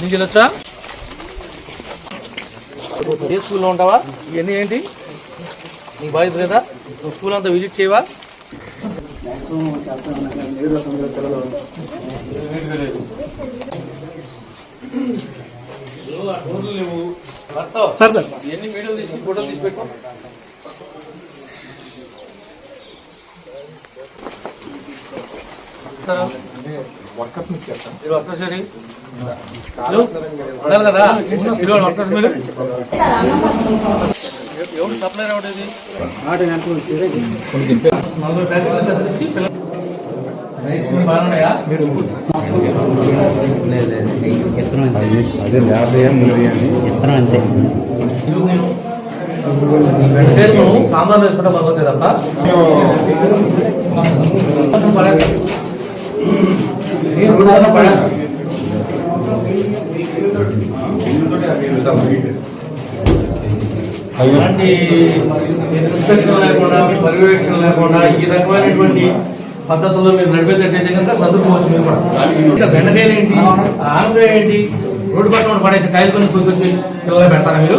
ఎన్ని ఏ స్కూల్లో ఉంటావా? ఇవన్నీ ఏంటి? నీ బాధ్యత లేదా? నువ్వు స్కూల్ అంతా విజిట్ చేయవా? Sir sir. ఎన్ని వీడియోలు తీసి ఫోటోలు తీసి పెట్టు. వర్కర్స్ నుంచి చేస్తాం. మీరు వర్కర్స్? ఉన్నారు కదా మీరు వర్కర్స్ మీరు ఎవరు సప్లైర్ ఎవరు ఇది నలభై ప్యాకెట్లు ఎంత తెచ్చి పిల్ల- రైస్ మిల్ బాగున్నాయా అదే యాభై నూరు అని వెంటనే సాంబార్ వేసుకుంటే బాగుంటుంది తప్ప నీరు కూడా అలాంటి ఇన్స్పెక్షన్ లేకుండా పర్యవేక్షణ లేకుండా ఈ రకమైనటువంటి పద్ధతుల్లో మీరు నడిపేటట్టయితే కనుక చదువుకోవచ్చు మీరు కూడా ఇంకా బెండకాయలు ఏంటి ఆనకాయ ఏంటి రోడ్డు పక్కన పడేసి కాయలు కొని కొనుక్కొచ్చి పిల్లలు పెడతారా మీరు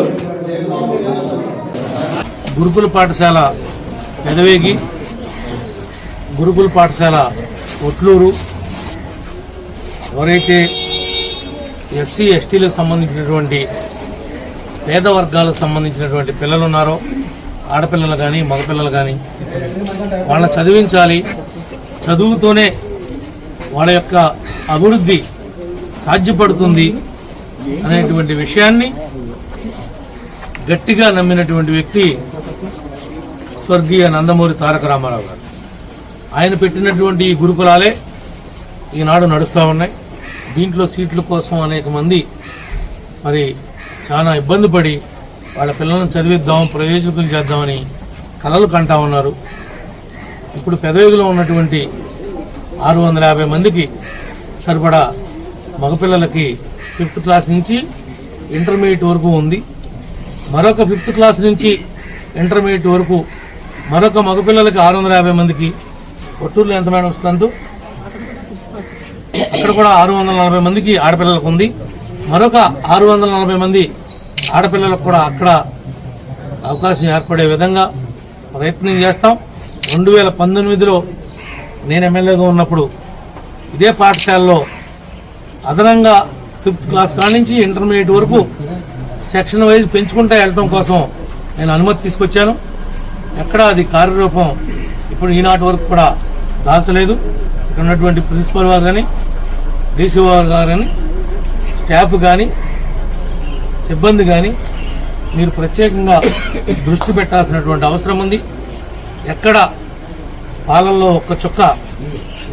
గురుకుల పాఠశాల పెదవేగి గురుకుల పాఠశాల ఒట్లూరు ఎవరైతే ఎస్సీ ఎస్టీలకు సంబంధించినటువంటి పేద వర్గాలకు సంబంధించినటువంటి పిల్లలు ఉన్నారో ఆడపిల్లలు కానీ మగపిల్లలు కానీ వాళ్ళని చదివించాలి. చదువుతోనే వాళ్ళ యొక్క అభివృద్ధి సాధ్యపడుతుంది అనేటువంటి విషయాన్ని గట్టిగా నమ్మినటువంటి వ్యక్తి స్వర్గీయ నందమూరి తారక రామారావు గారు. ఆయన పెట్టినటువంటి ఈ గురుకులాలే ఈనాడు నడుస్తూ ఉన్నాయి. దీంట్లో సీట్ల కోసం అనేక మంది మరి చాలా ఇబ్బంది పడి వాళ్ళ పిల్లలను చదివిద్దాం ప్రయోజకులు చేద్దామని కలలు కంటా ఉన్నారు. ఇప్పుడు పెదవిలో ఉన్నటువంటి ఆరు వందల యాభై మందికి సరిపడా మగపిల్లలకి ఫిఫ్త్ క్లాస్ నుంచి ఇంటర్మీడియట్ వరకు ఉంది. మరొక ఫిఫ్త్ క్లాస్ నుంచి ఇంటర్మీడియట్ వరకు మరొక మగపిల్లలకి ఆరు వందల యాభై మందికి ఒట్టూరులో ఎంత మేడం వస్తుందో ఇక్కడ కూడా ఆరు వందల నలభై మందికి ఆడపిల్లలకు ఉంది. మరొక ఆరు వందల నలభై మంది ఆడపిల్లలకు కూడా అక్కడ అవకాశం ఏర్పడే విధంగా ప్రయత్నం చేస్తాం. రెండు వేల పంతొమ్మిదిలో నేను ఎమ్మెల్యేగా ఉన్నప్పుడు ఇదే పాఠశాలలో అదనంగా ఫిఫ్త్ క్లాస్ కాడి నుంచి ఇంటర్మీడియట్ వరకు సెక్షన్ వైజ్ పెంచుకుంటా వెళ్ళటం కోసం నేను అనుమతి తీసుకొచ్చాను. ఎక్కడ అది కార్యరూపం ఇప్పుడు ఈనాటి వరకు కూడా దాల్చలేదు. ఇక్కడ ఉన్నటువంటి ప్రిన్సిపల్ వారు కానీ డీసీ గారని స్టాఫ్ కానీ సిబ్బంది కానీ మీరు ప్రత్యేకంగా దృష్టి పెట్టాల్సినటువంటి అవసరం ఉంది. ఎక్కడ పాలల్లో ఒక్క చుక్క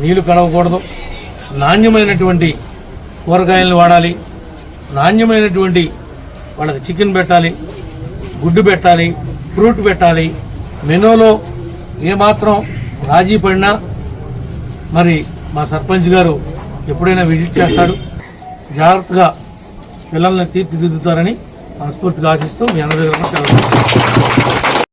నీళ్ళు కడవకూడదు నాణ్యమైనటువంటి కూరగాయలను వాడాలి. నాణ్యమైనటువంటి వాళ్ళకి చికెన్ పెట్టాలి గుడ్డు పెట్టాలి ఫ్రూట్ పెట్టాలి. మెనూలో ఏమాత్రం రాజీ పడినా మరి మా సర్పంచ్ గారు ఎప్పుడైనా విజిట్ చేస్తాడు. జాగ్రత్తగా పిల్లల్ని తీర్చిదిద్దుతారని మనస్ఫూర్తిగా ఆశిస్తూ మీ అందరి దగ్గర సెలవు